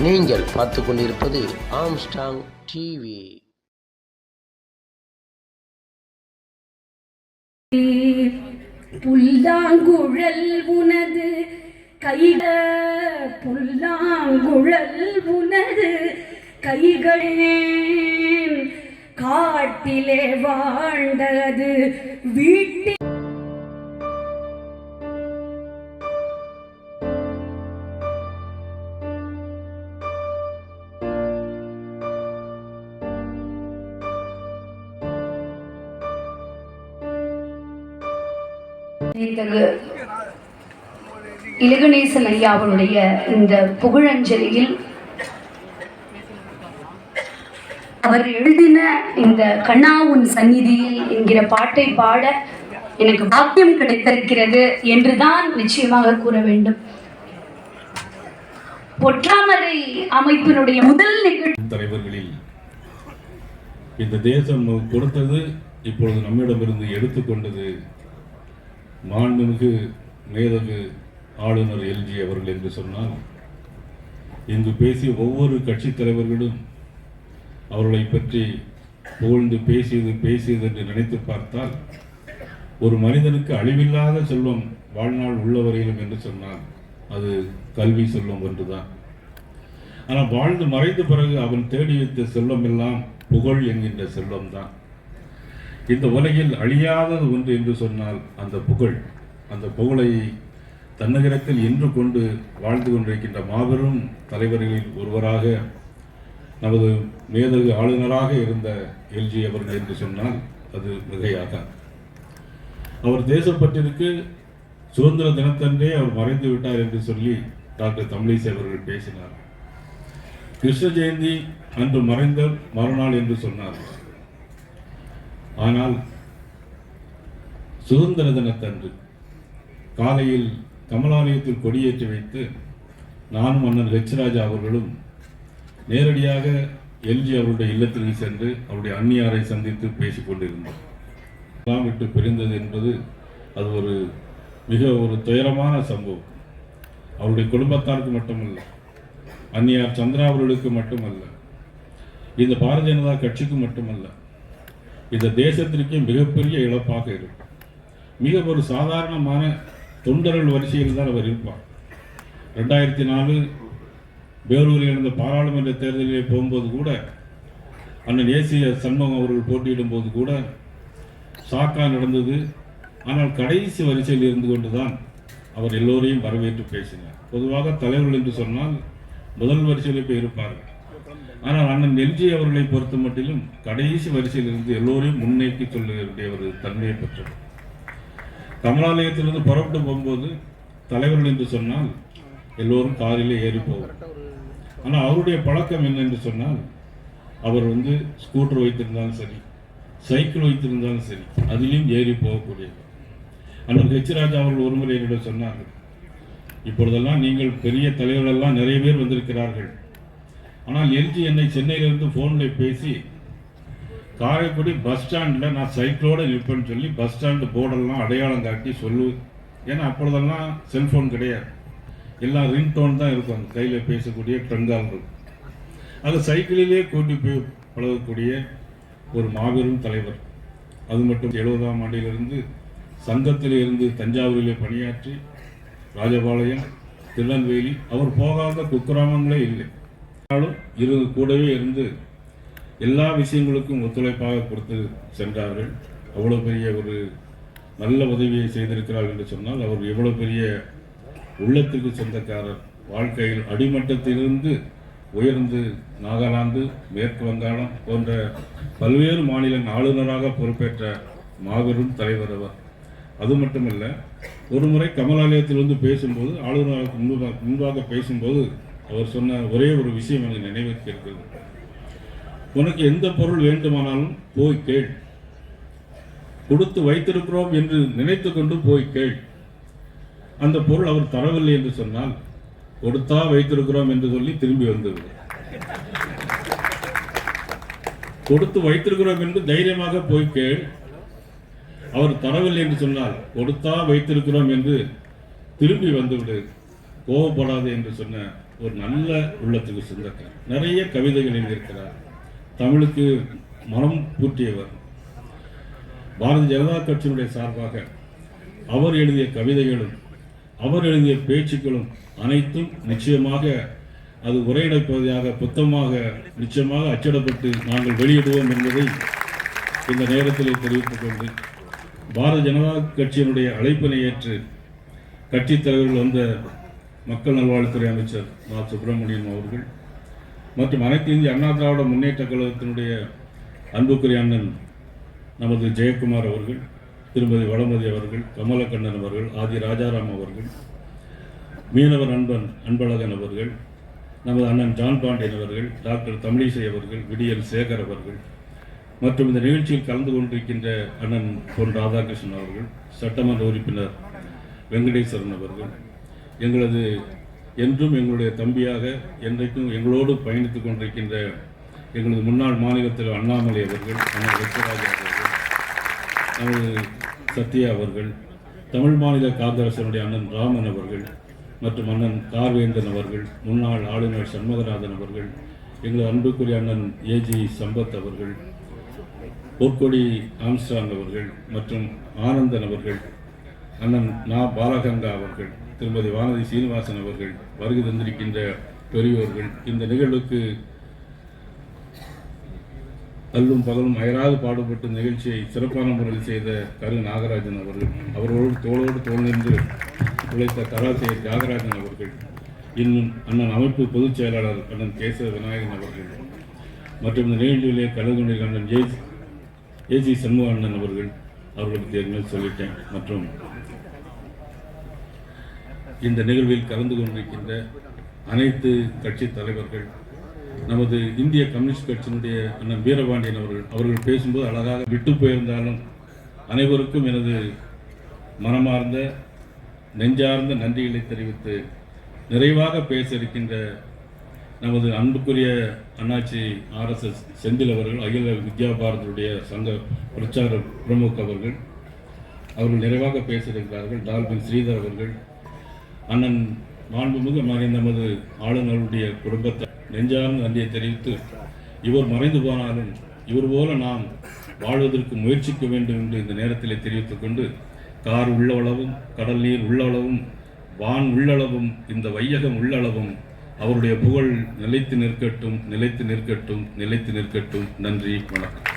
நீங்கள் பார்த்து கொண்டிருப்பது ஆம்ஸ்டாங் டிவி புல்லாங்குழல் உனது கைக புல்லாங்குழல் உனது கைகளே காட்டிலே வாழ்ந்தது வீட்டில் திரு இலகணேசன் ஐயா அவருடைய இந்த புகழஞ்சலியில் அவர் எழுதின இந்த கண்ணாவுன் சந்நிதியில் என்கிற பாட்டை பாட எனக்கு பாக்கியம் கிடைத்திருக்கிறது என்றுதான் நிச்சயமாக கூற வேண்டும். பொற்றாமரை அமைப்பினுடைய முதல் நிகழ்ச்சி தலைவர்களில் இந்த தேசம் கொடுத்தது இப்பொழுது நம்மிடமிருந்து எடுத்துக்கொண்டது மாண்புமிகு மேதகு ஆளுநர் எல்ஜி அவர்கள் என்று சொன்னால் இங்கு பேசிய ஒவ்வொரு கட்சித் தலைவர்களும் அவர்களை பற்றி புகழ்ந்து பேசியது பேசியது என்று நினைத்து பார்த்தால் ஒரு மனிதனுக்கு அழிவில்லாத செல்வம் வாழ்நாள் உள்ளவரையிலும் என்று சொன்னால் அது கல்வி செல்வம் ஒன்றுதான். ஆனால் வாழ்ந்து மறைந்த பிறகு அவன் தேடி வைத்த செல்வம் எல்லாம் புகழ் என்கின்ற செல்வம் தான் இந்த உலகில் அழியாதது ஒன்று என்று சொன்னால் அந்த புகழ் அந்த புகழை தன்னகரத்தில் என்று கொண்டு வாழ்ந்து கொண்டிருக்கின்ற மாபெரும் தலைவர்களில் ஒருவராக நமது மேதகு ஆளுநராக இருந்த எல்ஜி அவர்கள் என்று சொன்னால் அது மிகையாகாது. அவர் தேசப்பட்டிற்கு சுதந்திர தினத்தன்றே அவர் மறைந்து விட்டார் என்று சொல்லி டாக்டர் தமிழிசை அவர்கள் பேசினார். கிருஷ்ண ஜெயந்தி அன்று மறைந்த மறுநாள் என்று சொன்னார். ஆனால் சுதந்திர தினத்தன்று காலையில் கமலாலயத்தில் கொடியேற்றி வைத்து நானும் அண்ணன் லட்சராஜா அவர்களும் நேரடியாக எல்ஜி அவருடைய இல்லத்திற்கு சென்று அவருடைய அந்நியாரை சந்தித்து பேசிக் கொண்டிருந்தோம். எல்லாம் விட்டு பிரிந்தது என்பது அது ஒரு மிக ஒரு துயரமான சம்பவம். அவருடைய குடும்பத்தாருக்கு மட்டுமல்ல அந்நியார் சந்திரா அவர்களுக்கு மட்டுமல்ல இந்த பாரதிய ஜனதா கட்சிக்கு மட்டுமல்ல இந்த தேசத்திற்கு மிகப்பெரிய இழப்பாக இருக்கும். மிக ஒரு சாதாரணமான தொண்டர்கள் வரிசையில் தான் அவர் இருப்பார். ரெண்டாயிரத்தி நாலு பேரூரில் நடந்த பாராளுமன்ற தேர்தலிலே போகும்போது கூட அண்ணன் ஏசிய சண்முகம் அவர்கள் போட்டியிடும் போது கூட சாக்கா நடந்தது. ஆனால் கடைசி வரிசையில் இருந்து கொண்டு தான் அவர் எல்லோரையும் வரவேற்று பேசினார். பொதுவாக தலைவர்கள் என்று சொன்னால் முதல் வரிசையில் போய் இருப்பார்கள். ஆனால் அண்ணன் எல்ஜி அவர்களை பொறுத்த மட்டிலும் கடைசி வரிசையில் இருந்து எல்லோரையும் முன்னேற்றி சொல்ல வேண்டிய ஒரு தன்மையை பெற்றது. கமலாலயத்திலிருந்து புறப்பட்டு போகும்போது தலைவர்கள் என்று சொன்னால் எல்லோரும் காரிலே ஏறி போவார். ஆனால் அவருடைய பழக்கம் என்ன என்று சொன்னால் அவர் வந்து ஸ்கூட்டர் வைத்திருந்தாலும் சரி சைக்கிள் வைத்திருந்தாலும் சரி அதிலையும் ஏறி போகக்கூடியவர். அண்ணன் ஹெச் ராஜா அவர்கள் ஒருமுறை என்னிடம் சொன்னார்கள் இப்பொழுதெல்லாம் நீங்கள் பெரிய தலைவர்களெல்லாம் நிறைய பேர் வந்திருக்கிறார்கள். ஆனால் எல்ஜி என்னை சென்னையிலிருந்து ஃபோனில் பேசி காரைக்குடி பஸ் ஸ்டாண்டில் நான் சைக்கிளோடு நிற்பேன்னு சொல்லி பஸ் ஸ்டாண்டு போர்டெல்லாம் அடையாளம் காட்டி சொல்லு. ஏன்னா அப்பொழுதெல்லாம் செல்ஃபோன் கிடையாது. எல்லாம் ரிங்டோன் தான் இருக்கும் அந்த கையில் பேசக்கூடிய ட்ரங்கால்கள் அது சைக்கிளிலே கூட்டி போய் பழகக்கூடிய ஒரு மாபெரும் தலைவர். அது மட்டும் எழுபதாம் ஆண்டிலிருந்து சங்கத்தில் இருந்து தஞ்சாவூரிலே பணியாற்றி ராஜபாளையம் திருநெல்வேலி அவர் போகாத குக்கிராமங்களே இல்லை. ஆனாலும் இரு கூடவே இருந்து எல்லா விஷயங்களுக்கும் ஒத்துழைப்பாக கொடுத்து சென்றார்கள். அவ்வளோ பெரிய ஒரு நல்ல உதவியை செய்திருக்கிறார் என்று சொன்னால் அவர் எவ்வளோ பெரிய உள்ளத்துக்கு சொந்தக்காரர். வாழ்க்கையில் அடிமட்டத்திலிருந்து உயர்ந்து நாகாலாந்து மேற்கு வங்காளம் போன்ற பல்வேறு மாநில ஆளுநராக பொறுப்பேற்ற மாபெரும் தலைவர் அவர். அது மட்டுமல்ல ஒரு முறை கமலாலயத்தில் வந்து பேசும்போது ஆளுநராக முன்பாக முன்பாக பேசும்போது அவர் சொன்ன ஒரே ஒரு விஷயம் எனக்கு நினைவுக்கு இருக்கிறது உனக்கு எந்த பொருள் வேண்டுமானாலும் போய் கேள். கொடுத்து வைத்திருக்கிறோம் என்று நினைத்து கொண்டு போய் கேள். அந்த பொருள் அவர் தரவில்லை என்று சொன்னால் கொடுத்தா வைத்திருக்கிறோம் என்று சொல்லி திரும்பி வந்தது கொடுத்து வைத்திருக்கிறோம் என்று தைரியமாக போய் கேள். அவர் தரவில்லை என்று சொன்னால் கொடுத்தா வைத்திருக்கிறோம் என்று திரும்பி வந்துவிடு. கோபப்படாது என்று சொன்ன ஒரு நல்ல உள்ளத்துக்கு சொந்தக்கார் நிறைய கவிதைகள் எழுதியிருக்கிறார். தமிழுக்கு மனம் பூட்டியவர். பாரதிய ஜனதா கட்சியினுடைய சார்பாக அவர் எழுதிய கவிதைகளும் அவர் எழுதிய பேச்சுக்களும் அனைத்தும் நிச்சயமாக அது உரையடைப்பதாக புத்தமாக நிச்சயமாக அச்சிடப்பட்டு நாங்கள் வெளியிடுவோம் என்பதை இந்த நேரத்தில் தெரிவித்துக் கொண்டு பாரதிய ஜனதா கட்சியினுடைய அழைப்பினை ஏற்று கட்சித் தலைவர்கள் வந்த மக்கள் நல்வாழ்வுத்துறை அமைச்சர் மா. சுப்பிரமணியன் அவர்கள் மற்றும் அனைத்து இந்திய அண்ணா திராவிட முன்னேற்ற கழகத்தினுடைய அன்புக்குரிய அண்ணன் நமது ஜெயக்குமார் அவர்கள் திருமதி வளமதி அவர்கள் கமலக்கண்ணன் அவர்கள் ஆதி ராஜாராம் அவர்கள் மீனவர் அன்பன் அன்பழகன் அவர்கள் நமது அண்ணன் ஜான் பாண்டியன் அவர்கள் டாக்டர் தமிழிசை அவர்கள் விடியல் சேகர் அவர்கள் மற்றும் இந்த நிகழ்ச்சியில் கலந்து கொண்டிருக்கின்ற அண்ணன் பொன் ராதாகிருஷ்ணன் அவர்கள் சட்டமன்ற உறுப்பினர் வெங்கடேஸ்வரன் அவர்கள் எங்களது என்றும் எங்களுடைய தம்பியாக என்றைக்கும் எங்களோடு பயணித்துக் கொண்டிருக்கின்ற எங்களது முன்னாள் மாநிலத்தில் அண்ணாமலை அவர்கள் அண்ணா வெச்சராஜா அவர்கள் நமது சத்யா அவர்கள் தமிழ் மாநில காங்கிரசனுடைய அண்ணன் ராமன் அவர்கள் மற்றும் அண்ணன் கார்வேந்தன் அவர்கள் முன்னாள் ஆளுநர் சண்முகநாதன் அவர்கள் எங்களது அன்புக்குரிய அண்ணன் ஏஜி சம்பத் அவர்கள் பொற்கொடி ஆம்ஸ்டாங் அவர்கள் மற்றும் ஆனந்தன் அவர்கள் அண்ணன் நா. பாலகங்கா அவர்கள் திருமதி வானதி சீனிவாசன் அவர்கள் வருகை தந்திருக்கின்ற பெரியோர்கள் இந்த நிகழ்வுக்கு அல்லும் பகலும் அயராது பாடுபட்டு நிகழ்ச்சியை சிறப்பான முறையில் செய்த கரு நாகராஜன் அவர்கள் அவர்களோடு தோளோடு தோல் நின்று உழைத்த கலாசிரியர் தியாகராஜன் அவர்கள் இன்னும் அண்ணன் அமைப்பு பொதுச் செயலாளர் அண்ணன் கேசவ விநாயகன் அவர்கள் மற்றும் இந்த நிகழ்ச்சியிலே கலந்து கொண்டிருக்கிற அண்ணன் ஜே ஏஜி சண்முக அண்ணன் அவர்கள் அவர்களுக்கு ஏற்கனவே சொல்லிட்டேன். மற்றும் இந்த நிகழ்வில் கலந்து கொண்டிருக்கின்ற அனைத்து கட்சி தலைவர்கள் நமது இந்திய கம்யூனிஸ்ட் கட்சியினுடைய அண்ணன் வீரபாண்டியன் அவர்கள் அவர்கள் பேசும்போது அழகாக விட்டு போயிருந்தாலும் அனைவருக்கும் எனது மனமார்ந்த நெஞ்சார்ந்த நன்றிகளை தெரிவித்து நிறைவாக பேச இருக்கின்ற நமது அன்புக்குரிய அண்ணாச்சி ஆர்எஸ்எஸ் செந்தில் அவர்கள் அகில வித்யா பாரதியுடைய சங்க பிரச்சார பிரமுக் அவர்கள். அவர்கள் நிறைவாக பேச இருக்கிறார்கள் டால்பின் ஸ்ரீதர் அவர்கள் அண்ணன் மாண்புமிகு மறைந்த நமது ஆளுநருடைய குடும்பத்தை நெஞ்சார்ந்த நன்றியை தெரிவித்து இவர் மறைந்து போனாலும் இவர் போல நாம் வாழ்வதற்கு முயற்சிக்க வேண்டும் என்று இந்த நேரத்திலே தெரிவித்துக் கொண்டு கார் உள்ளளவும் கடல் நீர் உள்ளளவும் வான் உள்ளளவும் இந்த வையகம் உள்ளளவும் அவருடைய புகழ் நிலைத்து நிற்கட்டும் நிலைத்து நிற்கட்டும் நிலைத்து நிற்கட்டும். நன்றி வணக்கம்.